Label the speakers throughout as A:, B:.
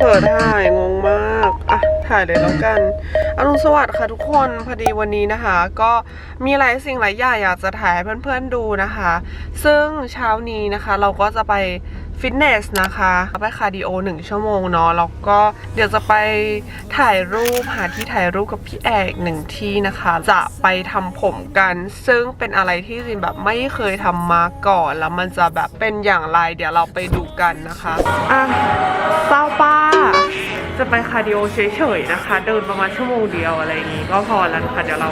A: เปิดถ่ายงงมากอะถ่ายเลยแล้วกันอรุณสวัสดิ์ค่ะทุกคนพอดีวันนี้นะคะ ก็มีหลายสิ่งหลายอย่างอยากจะถ่ายเพื่อนๆดูนะคะ ซึ่งเช้านี้นะคะเราก็จะไปฟิตเนสนะคะไปคาร์ดิโอหนึ่งชั่วโมงเนาะแล้วก็เดี๋ยวจะไปถ่ายรูปหาที่ถ่ายรูปกับพี่แอร์อีกหนึ่งที่นะคะ จะไปทำผมกัน ซึ่งเป็นอะไรที่จริงแบบไม่เคยทำมาก่อน แล้วมันจะแบบเป็นอย่างไร เดี๋ยวเราไปดูกันนะคะอะเต้าป้า จะไปคาร์ดิโอเฉยๆนะคะ เดินประมาณชั่วโมงเดียวอะไรอย่างงี้ก็พอแล้วนะคะเดี๋ยวเรา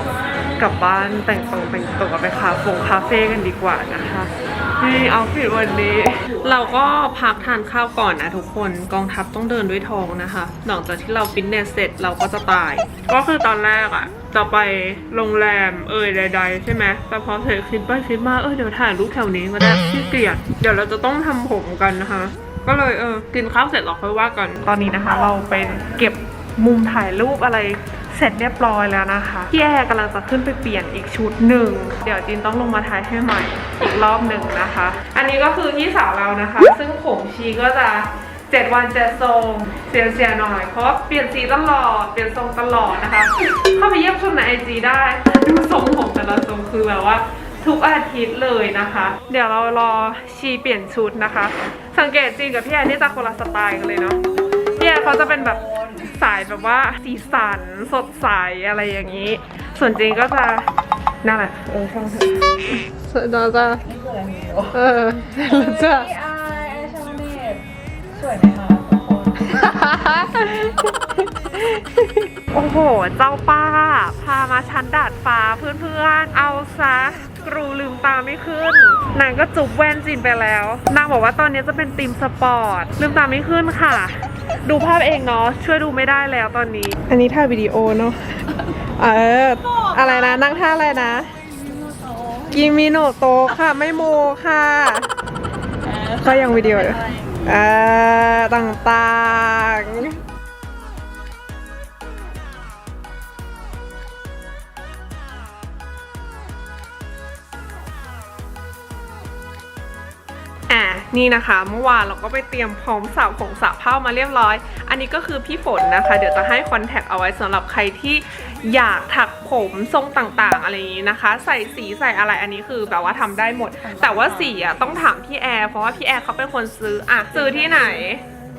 A: กลับบ้านแต่งตัวแต่งตัวไปคาเฟงคาเฟ่กันดีกว่านะคะนี่เอาฟิตวันนี้ เราก็พักทานข้าวก่อนนะทุกคนกองทัพต้องเดินด้วยท้องนะคะหลังจากที่เราฟิตเนสเสร็จเราก็จะตาย ก็คือตอนแรกอะจะไปโรงแรมเอ่ยใด ๆ ใช่ไหมแต่พอเสร็จคิดไปคิดมาเออเดี๋ยวถ่ายรูปแถวนี้ก็ได้ขี้เกียจเดี๋ยวเราจะต้องทำผมกันนะคะ ก็เลยเออกินข้าวเสร็จเราค่อยว่ากัน ตอนนี้นะคะ เราเป็นเก็บมุมถ่ายรูปอะไรเสร็จเรียบร้อยแล้วนะคะ พี่แอร์กำลังจะขึ้นไปเปลี่ยนอีกชุดหนึ่ง เดี๋ยวจินต้องลงมาถ่ายให้ใหม่อีกรอบหนึ่งนะคะ อันนี้ก็คือพี่สาวเรานะคะ ซึ่งผมชีก็จะเจ็ดวันเจ็ดทรงเสียเสียหน่อยเพราะเปลี่ยนสีตลอดเปลี่ยนทรงตลอดนะคะ เข้าไปเยี่ยมชมในไอจีได้ ดูทรงผมแต่ละทรงคือแบบว่า ทุกอาทิตย์เลยนะคะ เดี๋ยวเรารอชีเปลี่ยนชุดนะคะ สังเกตจริงกับพี่แอนนี่จะคนละสไตล์กันเลยเนาะพี่แอนเขาจะเป็นแบบสายแบบว่าสีสันสดใสอะไรอย่างนี้ ส่วนจริงก็จะนั่นแหละเออช่างเถอะส่วนเราจะเออเราจะ
B: พี่ไออชาวเน็ตสวยไหมคะ
A: โอ้โห เจ้าป้า พามาชั้นดาดฟ้าเพื่อนๆ เอาซะ กรูลืมตาไม่ขึ้น นางก็จุบแว่นจีนไปแล้ว นางบอกว่าตอนนี้จะเป็นทีมสปอร์ต ลืมตาไม่ขึ้นค่ะ ดูภาพเองเนาะ ช่วยดูไม่ได้แล้วตอนนี้ อันนี้ถ่ายวิดีโอเนาะ เออ อะไรนะ นั่งท่าอะไรนะ กิมิโนโตะค่ะ ไม่โมค่ะ ก็ยังวิดีโออยู่เอ่อต่าง นี่นะคะ เมื่อวานเราก็ไปเตรียมพร้อมสาวผงสาวเผ้ามาเรียบร้อย อันนี้ก็คือพี่ฝนนะคะ เดี๋ยวจะให้คอนแทคเอาไว้สำหรับใครที่อยากถักผมทรงต่างๆ อะไรอย่างนี้นะคะ ใส่สีใส่อะไรอันนี้คือแบบว่าทำได้หมด แต่ว่าสีอะต้องถามพี่แอร์เพราะว่าพี่แอร์เขาเป็นคนซื้ออะซื้อที่ไหน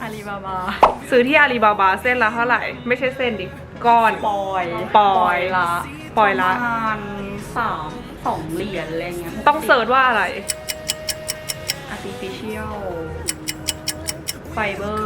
B: อาลีบาบา
A: ซื้อที่อาลีบาบาเส้นละเท่าไหร่ ไม่ใช่เส้นดิก้อน
B: ปอย
A: ปอย
B: ละ
A: ปอยละ
B: ประมาณสามสองเหรียญอะไรเงี้ย
A: ต้องเซิร์ชว่าอะไร
B: artificial fiber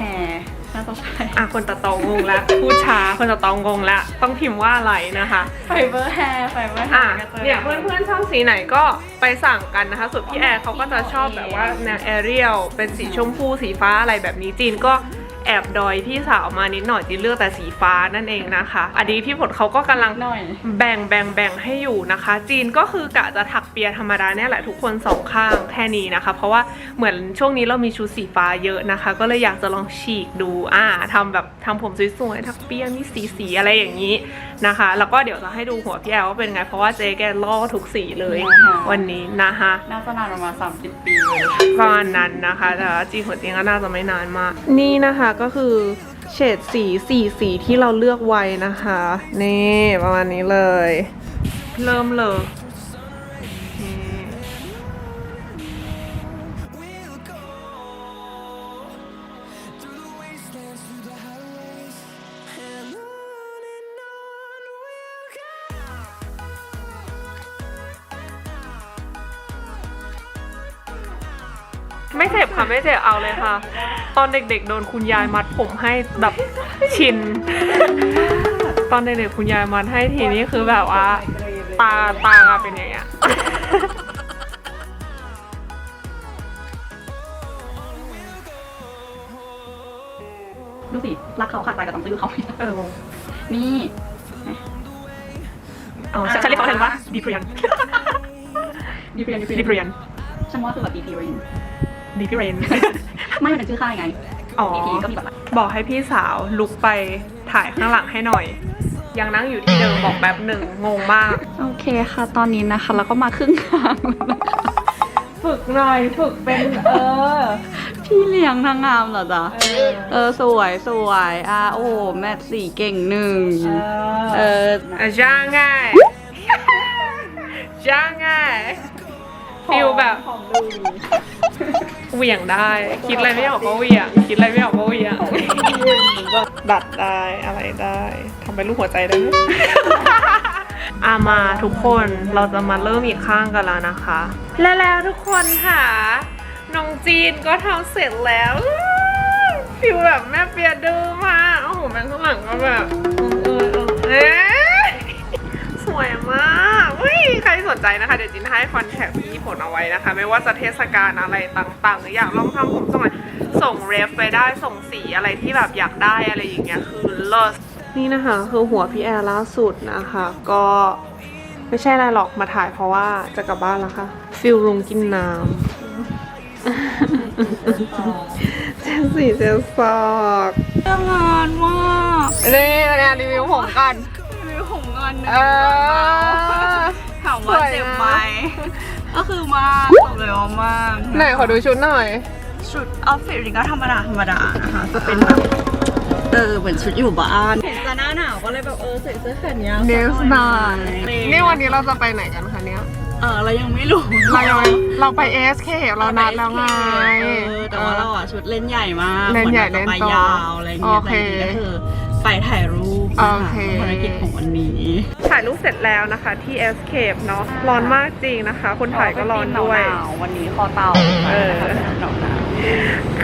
B: hair น่าจะใช่
A: อะคนตัดตองงแล้วพูดช้าคนตัดตองงแล้วต้องพิมพ์ว่าอะไรนะคะ
B: fiber hair fiber
A: อะ
B: hair ก็จ
A: เนี่ยเพื่อนๆชอบสีไหนก็ไปสั่งกันนะคะ ส่วนพี่แอร์เขาก็จะชอบแบบว่าแนวแอเรียลเป็นสีชมพูสีฟ้าอะไรแบบนี้จีนก็ แอบดอยพี่สาวมานิดหน่อยจีนเลือกแต่สีฟ้านั่นเองนะคะ อันนี้พี่ผลเขาก็กำลัง
B: หน่อย
A: แบ่งแบ่งแบ่งให้อยู่นะคะ จีนก็คือกะจะถักเปียธรรมดาเนี่ยแหละทุกคนสองข้างแค่นี้นะคะ เพราะว่าเหมือนช่วงนี้เรามีชุดสีฟ้าเยอะนะคะ ก็เลยอยากจะลองฉีกดูอ่าทำแบบทำผมสวยๆถักเปียมีสีสีๆอะไรอย่างนี้นะคะ แล้วก็เดี๋ยวจะให้ดูหัวพี่แอลว่าเป็นไง เพราะว่าเจ๊แกล่อทุกสีเลย
B: นะคะ
A: วันนี้นะคะ
B: น่าจะนานประมาณ30 ปีเลย
A: ประมาณนั้นนะคะ แต่ว่าจีนหัวจริงก็น่าจะไม่นานมาก นี่นะคะก็คือเฉดสีสีสีที่เราเลือกไว้นะคะ นี่ประมาณนี้เลย เริ่มเลย ไม่เจ็บค่ะไม่เจ็บเอาเลยค่ะ ตอนเด็กๆ โดนคุณยายมัดผมให้แบบชิน ตอนเด็กๆคุณยายมัดให้ทีนี้คือแบบว่า ตาตาเป็นอย่างเงี้ย
B: ดูสิรักเขาขาดใจกับต้องซื้อเขา
A: เออ
B: นี่
A: อ๋อฉันฉันเรียกเขาเองว่าดีเพียน
B: ดีเพียน
A: ดีเพียน
B: ฉันว่าคือแบบดีพีเรน
A: ดีเพียน
B: ไม่มันเป็นชื่อค่ายไง
A: อ๋อ
B: ดีพีก็มีแบบ
A: บอกให้พี่สาวลุกไปถ่ายข้างหลังให้หน่อย ยังนั่งอยู่ที่เดิมบอกแป๊บหนึ่งงงมาก
B: โอเคค่ะ ตอนนี้นะคะเราก็มาครึ่งทางแล้วนะคะ
A: ฝึกหน่อยฝึกเป็นเออ
C: พี่เลี้ยงนางงามเหรอจ๊ะเออสวยสวยอะโอ้โหแมทสีเก่งหนึ่งเออ
A: อะจ้างไงจ้างไง ฟิลแบบเหวี่ยงได้ คิดอะไรไม่ออกก็เหวี่ยง คิดอะไรไม่ออกก็เหวี่ยง ดัดได้อะไรได้ทำเป็นรูปหัวใจได้ไหม อามาทุกคนเราจะมาเริ่มอีกข้างกันแล้วนะคะ และแล้วทุกคนค่ะ น้องจีนก็ทำเสร็จแล้วฟิลแบบแม่เปียดื้อมากโอ้โหแม่ข้างหลังก็แบบเออเออเอ๊ะสวยมากเฮ้ยใคร สนใจนะคะ เดี๋ยวจินให้คอนแทคพี่ผลเอาไว้นะคะ ไม่ว่าจะเทศกาลอะไรต่างๆหรืออยากลองทำผมส่งอะไรส่งเรฟไปได้ส่งสีอะไรที่แบบอยากได้อะไรอย่างเงี้ยคือเลิศนี่นะคะ คือหัวพี่แอร์ล่าสุดนะคะ ก็ไม่ใช่อะไรหรอกมาถ่ายเพราะว่าจะกลับบ้านแล้วค่ะฟิลลุงกินน้ำเจนสีเจนซอก
C: ทำงานมาก
A: นี่เนี่ยรีวิวผมกัน
C: มีผมงอนหนึ่ง
A: เออ
C: ถามว่าเจ็บไหม ก็คือมากบอกเลยว่ามาก
A: ไหนขอดูชุดหน่อย
C: ชุดออฟฟิศนี่ก็ธรรมดาธรรมดานะคะจะเป็นแบบเออเหมือนชุดอยู่บ้านเห็นจะหน้าหนาวก็เลยแบบเออใส่เสื้อแขนยาว
A: เนส
C: สักห
A: น
C: น่าอย
A: นนี่วันนี้เราจะไปไหนกันคะเนี่ย
C: เออเรายังไม่รู้
A: เรายังไม่เราไป ASK เรานัดแล้วไง
C: เออแต่ว่าเราอะชุดเล่นใหญ่มาก
A: เล่นใหญ่
C: มือราจะไป
A: เล่นโต
C: ยาวอะไรอย่างเงี้ย
A: โอเค
C: แต่จริงๆก็คือไปถ่ายรูป
A: โอเค
C: ภารกิจของวันนี้
A: ถ่ายรูปเสร็จแล้วนะคะที่ Escape เนาะร้อนมากจริงนะคะ คนถ่ายก็ร้อนด้วย
C: หนาวๆวันนี้คอเต่า
A: เออ
C: หนาวหนาว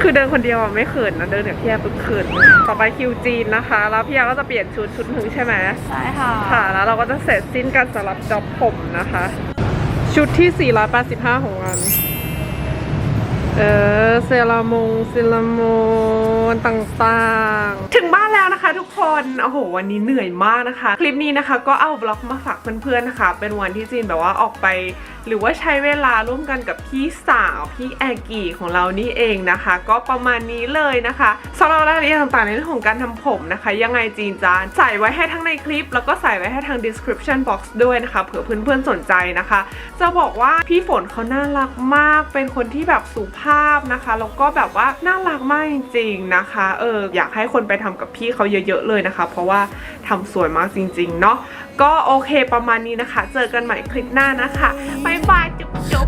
A: คือเดินคนเดียวอะไม่เขินนะเดินกับพี่แอร์ปุ๊บเขินต่อไปคิวจีนนะคะ แล้วพี่แอร์ก็จะเปลี่ยนชุดชุดหนึ่งใช่ไหม
C: ใช่ค่ะ
A: ค่ะแล้วเราก็จะเสร็จสิ้นกันสำหรับจ็อบผมนะคะ ชุดที่ 485 ของวัน เออเซรามงเซรามนต่างๆ ถึงบ้านแล้วนะคะทุกคน โอ้โห วันนี้เหนื่อยมากนะคะ คลิปนี้นะคะก็เอาบล็อกมาฝากเพื่อนๆนะคะ เป็นวันที่จีนแบบว่าออกไปหรือว่าใช้เวลาร่วมกันกับพี่สาวพี่แอกีของเรานี่เองนะคะ ก็ประมาณนี้เลยนะคะสำหรับรายละเอียดต่างๆในเรื่องของการทำผมนะคะ ยังไงจีนจานใส่ไว้ให้ทั้งในคลิป แล้วก็ใส่ไว้ให้ทาง description box ด้วยนะคะเผื่อเพื่อนๆสนใจนะคะ จะบอกว่าพี่ฝนเขาน่ารักมาก เป็นคนที่แบบสุภาพนะคะแล้วก็แบบว่าน่ารักมากจริงๆนะคะเอออยากให้คนไปทำกับพี่เขาเยอะ ๆเลยนะคะ เพราะว่าทำสวยมากจริงๆเนาะก็โอเคประมาณนี้นะคะ เจอกันใหม่คลิปหน้านะคะบ๊ายบายจุ๊บ